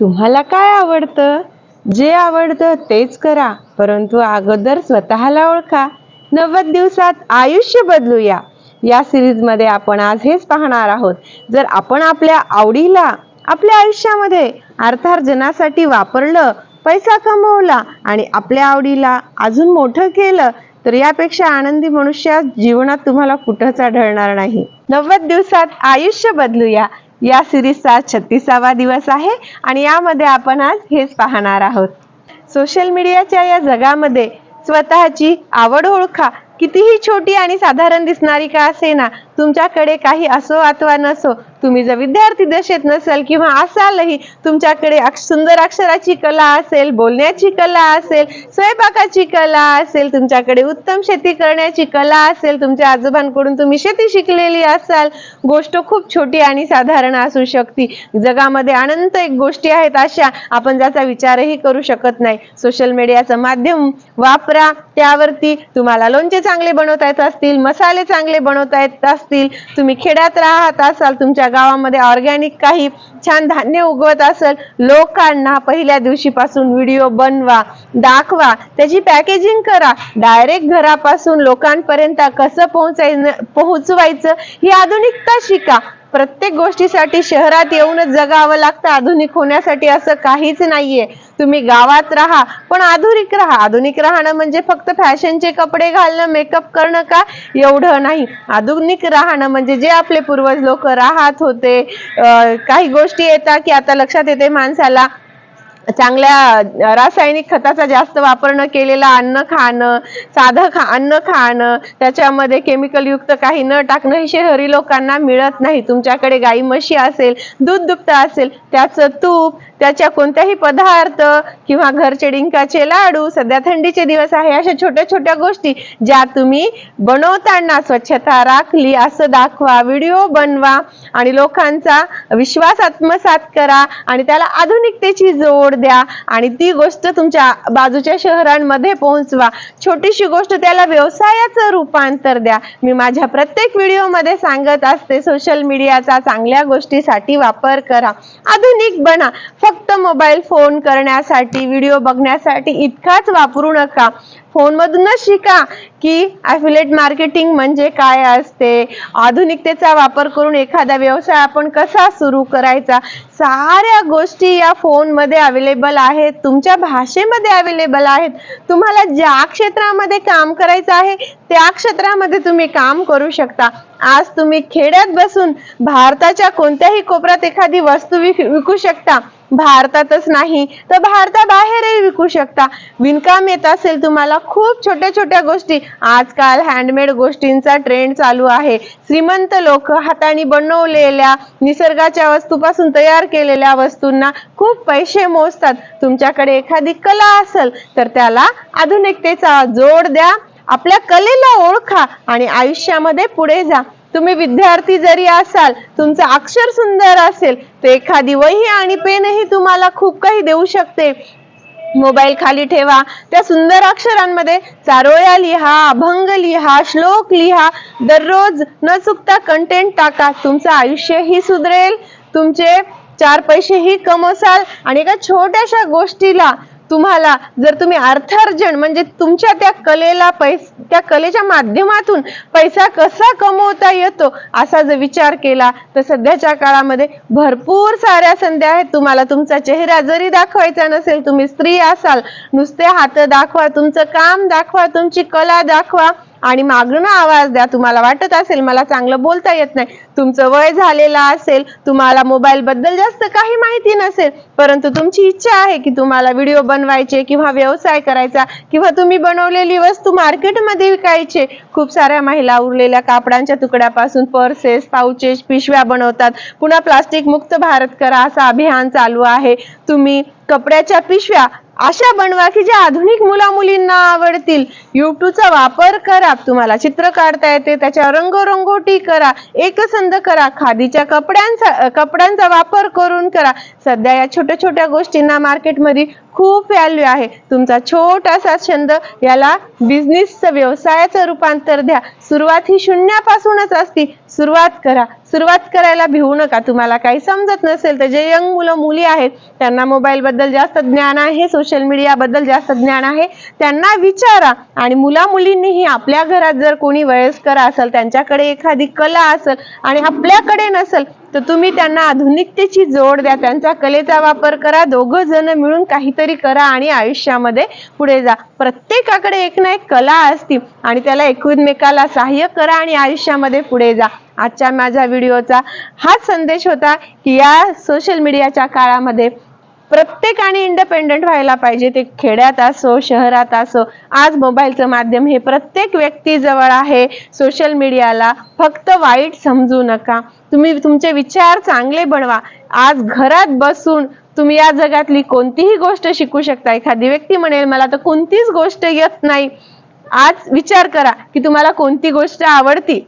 तुम्हाला काय आवडतं? जे आवडतं तेच करा परंतु अगोदर स्वतःला ओळखा. नव्वद दिवसात आयुष्य बदलूया. या सिरीजमध्ये आपण आज हेच पाहणार आहोत. जर आपण आपल्या आवडीला आपल्या आयुष्यामध्ये अर्थार्जनासाठी वापरलं पैसा कमवला आणि आपल्या आवडीला अजून मोठं केलं तर यापेक्षा आनंदी मनुष्य जीवनात तुम्हाला कुठंच आढळणार नाही. नव्वद दिवसात आयुष्य बदलूया. या सिरीजचा छत्तीसावा दिवस आहे आणि यामध्ये आपण आज हेच पाहणार आहोत. सोशल मीडियाच्या या जगामध्ये स्वतःची आवड ओळखा. कितीही छोटी आणि साधारण दिसणारी का असेना तुमच्याकडे काही असो अथवा नसो तुम्ही जर विद्यार्थी दशेत नसाल किंवा असालही तुमच्याकडे अक्ष- सुंदर अक्षराची कला असेल बोलण्याची कला असेल स्वयंपाकाची कला असेल तुमच्याकडे उत्तम शेती करण्याची कला असेल तुमच्या आजोबांकडून तुम्ही शेती शिकलेली असाल गोष्ट खूप छोटी आणि साधारण असू शकते. जगामध्ये अनंत एक गोष्टी आहेत अशा आपण ज्याचा विचारही करू शकत नाही. सोशल मीडियाचं माध्यम वापरा त्यावरती तुम्हाला लोणचे चांगले बनवता येत असतील मसाले चांगले बनवता येत असतील तुम्ही खेड्यात राहत असाल तुमच्या गावामध्ये ऑर्गॅनिक काही छान धान्य उगवत असेल लोकांना पहिल्या दिवशीपासून व्हिडिओ बनवा दाखवा त्याची पॅकेजिंग करा. डायरेक्ट घरापासून लोकांपर्यंत कसं पोहोचायचं पोहोचवायचं ही आधुनिकता शिका. प्रत्येक गोष्टीसाठी शहरात येऊनच जगावं लागतं. आधुनिक होण्यासाठी असं काहीच नाहीये. तुम्ही गावात राहा पण आधुनिक राहा. आधुनिक राहणं म्हणजे फक्त फॅशनचे कपडे घालणं मेकअप करणं का? एवढं नाही. आधुनिक राहणं म्हणजे जे आपले पूर्वज लोक राहत होते काही गोष्टी येतात की आता लक्षात येते माणसाला चांगल्या रासायनिक खताचा जास्त वापर न केलेलं अन्न खाणं साधं खा अन्न खाणं त्याच्यामध्ये केमिकल युक्त काही न टाकणं हे शहरी लोकांना मिळत नाही. तुमच्याकडे गाई म्हशी असेल दूध दुभतं असेल त्याचं तूप त्याच्या कोणत्याही पदार्थ किंवा घरचे डिंकाचे लाडू सध्या थंडीचे दिवस आहे अशा छोट्या छोट्या गोष्टी ज्या तुम्ही बनवताना स्वच्छता राखली असं दाखवा व्हिडिओ बनवा आणि लोकांचा विश्वास आत्मसात करा आणि त्याला आधुनिकतेची जोड द्या आणि ती गोष्ट तुमच्या बाजूच्या शहरांमध्ये पोहोचवा. छोटीशी गोष्ट त्याला व्यवसायाचं रूपांतर द्या. मी माझ्या प्रत्येक व्हिडिओमध्ये सांगत असते सोशल मीडियाचा चांगल्या गोष्टीसाठी वापर करा. आधुनिक बना. फक्त मोबाईल फोन करण्यासाठी व्हिडिओ बघण्यासाठी इतकाच वापरू नका. फोनमधूनच शिका. की ॲफिलेट मार्केटिंग म्हणजे काय असते? आधुनिकतेचा वापर करून एखादा व्यवसाय आपण कसा सुरू करायचा? साऱ्या गोष्टी या फोनमध्ये अवेलेबल आहेत. तुमच्या भाषेमध्ये अवेलेबल आहेत. तुम्हाला ज्या क्षेत्रामध्ये काम करायचं आहे त्या क्षेत्रामध्ये तुम्ही काम करू शकता. आज तुम्ही खेड्यात बसून भारताच्या कोणत्याही कोपऱ्यात एखादी वस्तू विक विकू शकता. भारतातच नाही तर भारताबाहेरही विकू शकता. विणकाम येत असेल तुम्हाला खूप छोट्या छोट्या गोष्टी. आजकाल हँडमेड गोष्टींचा ट्रेंड चालू आहे. श्रीमंत लोक हाताने बनवलेल्या निसर्गाच्या वस्तूपासून तयार केलेल्या वस्तूंना खूप पैसे मोजतात. तुमच्याकडे एखादी कला असेल तर त्याला आधुनिकतेचा जोड द्या. आपल्या कलेला ओळखा आणि आयुष्यामध्ये पुढे जा. तुम्ही विद्यार्थी जरी असाल तुमचं अक्षर सुंदर असेल तर एखादी वही आणि पेनही तुम्हाला खूप काही देऊ शकते. मोबाईल खाली ठेवा. त्या सुंदर अक्षरांमध्ये चारोळ्या लिहा अभंग लिहा श्लोक लिहा. दररोज न चुकता कंटेंट टाका. तुमचं आयुष्यही सुधरेल. तुमचे चार पैसेही कमवसाल. आणि एका छोट्याशा गोष्टीला तुम्हाला जर तुम्ही अर्थार्जन म्हणजे तुमच्या त्या कलेला पैस त्या कलेच्या माध्यमातून पैसा कसा कमवता येतो असा जर विचार केला तर सध्याच्या काळामध्ये भरपूर साऱ्या संधी आहेत. तुम्हाला तुमचा चेहरा जरी दाखवायचा नसेल तुम्ही स्त्री असाल नुसते हात दाखवा तुमचं काम दाखवा तुमची कला दाखवा आणि मागणं आवाज द्या तुम्हाला वाटत असेल मला चांगलं बोलता येत नाही. तुमचं वय झालेलं असेल तुम्हाला मोबाईल बद्दल जास्त काही माहिती नसेल परंतु तुमची इच्छा आहे की तुम्हाला व्हिडिओ बनवायचे किंवा व्यवसाय करायचा किंवा तुम्ही बनवलेली वस्तू मार्केटमध्ये विकायचे. खूप साऱ्या महिला उरलेल्या कापडांच्या तुकड्यापासून पर्सेस पाउचेस पिशव्या बनवतात. पुन्हा प्लास्टिक मुक्त भारत करा असं अभियान चालू आहे. तुम्ही कपड्याच्या पिशव्या अशा बनवा की ज्या आधुनिक मुला मुलींना आवडतील युट्यूबचा वापर करा. तुम्हाला चित्र काढता येते. त्याच्या रंगरंगोटी करा. एकसंध करा. खादीच्या कपड्यांचा कपड्यांचा वापर करून करा. सध्या या छोट्या छोट्या गोष्टींना मार्केटमध्ये खूप व्हॅल्यू आहे. तुमचा छोटासा छंद याला बिझनेसचं व्यवसायाचं रूपांतर द्या. सुरुवात ही शून्यापासूनच असती. सुरुवात करा. सुरुवात करायला भिवू नका. तुम्हाला काही समजत नसेल तर जे यंग मुलं मुली आहेत त्यांना मोबाईल बद्दल जास्त ज्ञान आहे सोशल मीडिया बद्दल जास्त ज्ञान आहे त्यांना विचारा. आणि मुला मुलींनीही आपल्या घरात जर कोणी वयस्कर असेल त्यांच्याकडे एखादी कला असेल आणि आपल्याकडे नसेल तर तुम्ही त्यांना आधुनिकतेची जोड द्या त्यांच्या कलेचा वापर करा दोघं जण मिळून काहीतरी करा आणि आयुष्यामध्ये पुढे जा. प्रत्येकाकडे एक ना एक कला असती आणि त्याला एकमेकाला सहाय्य करा आणि आयुष्यामध्ये पुढे जा. आजच्या माझ्या व्हिडिओचा हाच संदेश होता की या सोशल मीडियाच्या काळामध्ये प्रत्येकाने इंडिपेंडंट व्हायला पाहिजे ते खेड्यात असो शहरात असो. आज मोबाईलचं माध्यम हे प्रत्येक व्यक्तीजवळ आहे. सोशल मीडियाला फक्त वाईट समजू नका. तुम्ही तुमचे विचार चांगले बनवा. आज घरात बसून तुम्ही या जगातली कोणतीही गोष्ट शिकू शकता. एखादी व्यक्ती म्हणेल मला तर कोणतीच गोष्ट येत नाही. आज विचार करा की तुम्हाला कोणती गोष्ट आवडती?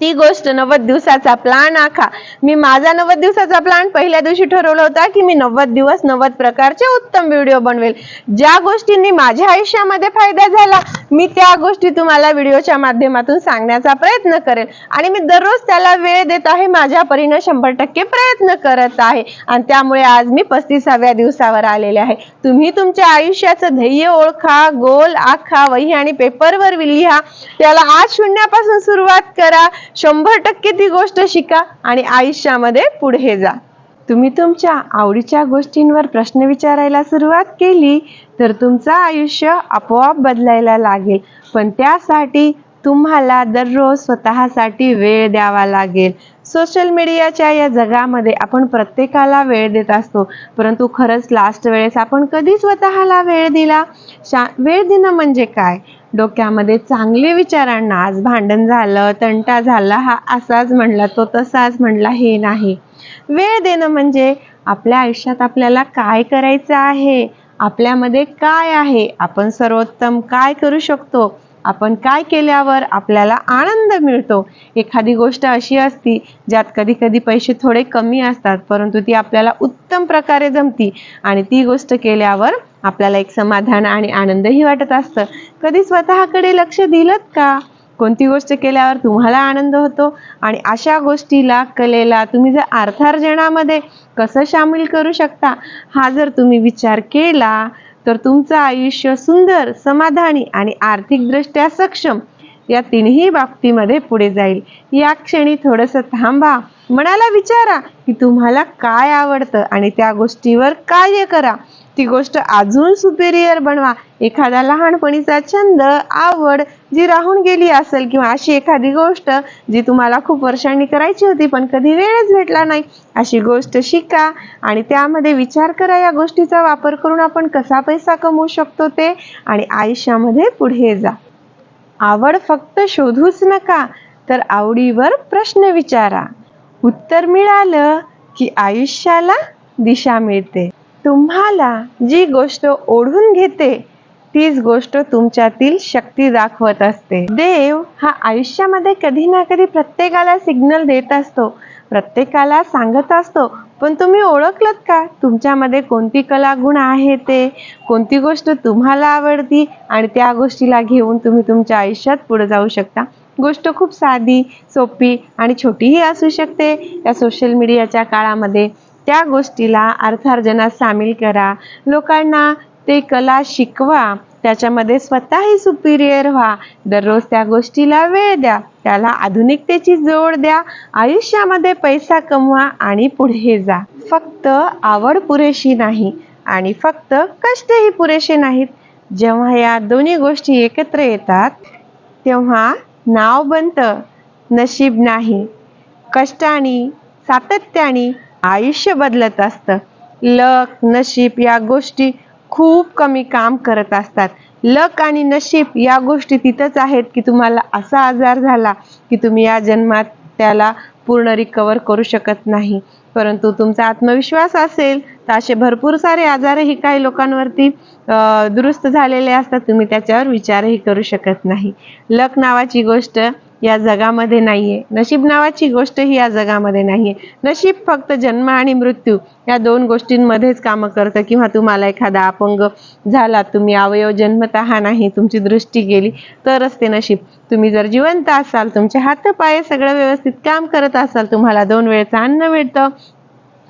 ती गोष्ट नव्वद दिवसाचा प्लान आखा. मी माझा नव्वद दिवसाचा प्लान पहिल्या दिवशी ठरवला होता की मी नव्वद दिवस नव्वद प्रकारचे उत्तम व्हिडिओ बनवेल. ज्या गोष्टींनी माझ्या आयुष्यामध्ये फायदा झाला मी त्या गोष्टी तुम्हाला व्हिडिओच्या माध्यमातून सांगण्याचा प्रयत्न करेल. आणि मी दररोज त्याला वेळ देत आहे माझ्या परीनं शंभर टक्के प्रयत्न करत आहे. आणि त्यामुळे आज मी पस्तीसाव्या दिवसावर आलेले आहे. तुम्ही तुमच्या आयुष्याचं ध्येय ओळखा गोल आखा वही आणि पेपरवर लिहा. त्याला आज शून्यापासून सुरुवात करा. शंभर टक्के ती गोष्ट शिका आणि आयुष्यामध्ये पुढे जा. तुम्ही तुमच्या आवडीच्या गोष्टींवर प्रश्न विचारायला सुरुवात केली तर तुमचं आयुष्य आपोआप बदलायला लागेल. पण त्यासाठी तुम्हाला दररोज स्वतःसाठी वेळ द्यावा लागेल. सोशल मीडियाच्या या जगामध्ये आपण प्रत्येकाला वेळ देत असतो. परंतु खरंच लास्ट वेळेस आपण कधी स्वतःला वेळ दिला? शा वेळ देणं म्हणजे काय? डोक्यामध्ये चांगले विचारांना आज भांडण झालं तंटा झाला हा असाच म्हणला तो तसाच म्हणला हे नाही. वेळ देणं म्हणजे आपल्या आयुष्यात आपल्याला काय करायचं आहे? आपल्यामध्ये काय आहे? आपण सर्वोत्तम काय करू शकतो? आपण काय केल्यावर आपल्याला आनंद मिळतो? एखादी गोष्ट अशी असती ज्यात कधी कधी पैसे थोडे कमी असतात परंतु ती आपल्याला उत्तम प्रकारे जमती आणि ती गोष्ट केल्यावर आपल्याला एक समाधान आणि आनंदही वाटत असतं. कधी स्वतःकडे लक्ष दिलं का? कोणती गोष्ट केल्यावर तुम्हाला आनंद होतो? आणि अशा गोष्टीला कलेला तुम्ही जर अर्थार्जनामध्ये कसं सामील करू शकता? हा जर तुम्ही विचार केला तर तुमचं आयुष्य सुंदर समाधानी आणि आर्थिकदृष्ट्या सक्षम या तिन्ही बाबतीमध्ये पुढे जाईल. या क्षणी थोडंसं थांबा. मनाला विचारा की तुम्हाला काय आवडतं आणि त्या गोष्टीवर कार्य करा. ती गोष्ट अजून सुपेरियर बनवा. एखादा लहानपणीचा छंद आवड जी राहून गेली असेल किंवा अशी एखादी गोष्ट जी तुम्हाला खूप वर्षांनी करायची होती पण कधी वेळच भेटला नाही अशी गोष्ट शिका आणि त्यामध्ये विचार करा या गोष्टीचा वापर करून आपण कसा पैसा कमवू शकतो ते आणि आयुष्यामध्ये पुढे जा. आवड फक्त शोधूच नका तर आवडीवर प्रश्न विचारा. उत्तर मिळालं की आयुष्याला दिशा मिळते. तुम्हाला जी गोष्ट ओढून घेते तीच गोष्ट तुमच्यातील शक्ती दाखवत असते. देव हा आयुष्यामध्ये कधी ना कधी प्रत्येकाला सिग्नल देत असतो प्रत्येकाला सांगत असतो. पण तुम्ही ओळखलत का? तुमच्यामध्ये कोणती कला गुण आहे ते? कोणती गोष्ट तुम्हाला आवडती? आणि त्या गोष्टीला घेऊन तुम्ही तुमच्या आयुष्यात पुढे जाऊ शकता. गोष्ट खूप साधी सोपी आणि छोटीही असू शकते. या सोशल मीडियाच्या काळामध्ये त्या गोष्टीला अर्थार्जनात सामील करा. लोकांना ते कला शिकवा. त्याच्यामध्ये स्वतःही सुपिरियर व्हा. दररोज त्या गोष्टीला वेळ द्या. त्याला आधुनिकतेची जोड द्या. आयुष्यामध्ये पैसा कमवा आणि पुढे जा. फक्त आवड पुरेशी नाही आणि फक्त कष्टही पुरेसे नाहीत. जेव्हा या दोन्ही गोष्टी एकत्र येतात तेव्हा नाव बनतं. नशीब नाही. कष्टाने सातत्याने आयुष्य बदलत असतं. लक नशीब या गोष्टी खूप कमी काम करत असतात. लक आणि नशीब या गोष्टी तिथंच आहेत की तुम्हाला असा आजार झाला की तुम्ही या जन्मात त्याला पूर्ण रिकवर करू शकत नाही. परंतु तुमचा आत्मविश्वास असेल तर असे भरपूर सारे आजारही काही लोकांवरती दुरुस्त झालेले असतात. तुम्ही त्याच्यावर विचारही करू शकत नाही. लक नावाची गोष्ट या जगामध्ये नाहीये. नशीब नावाची गोष्ट ही या जगामध्ये नाहीये. नशीब फक्त जन्म आणि मृत्यू या दोन गोष्टींमध्येच कामं करतं. किंवा तुम्हाला एखादा अपंग झाला तुम्ही अवयव जन्मतः नाही तुमची दृष्टी गेली तरच ते नशीब. तुम्ही जर जिवंत असाल तुमचे हात पाय सगळं व्यवस्थित काम करत असाल तुम्हाला दोन वेळचं अन्न मिळतं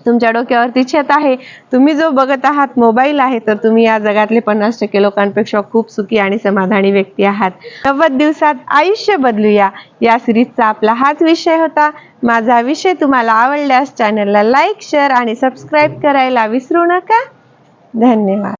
तुमच्या डोक्यावरती छत आहे. तुम्ही जो बघत आहात मोबाईल आहे तर तुम्ही या जगातले पन्नास टक्के लोकांपेक्षा खूप सुखी आणि समाधानी व्यक्ती आहात. नव्वद दिवसात आयुष्य बदलूया. या सिरीजचा आपला हाच विषय होता. माझा विषय तुम्हाला आवडल्यास चॅनलला लाईक शेअर आणि सबस्क्राईब करायला विसरू नका. धन्यवाद.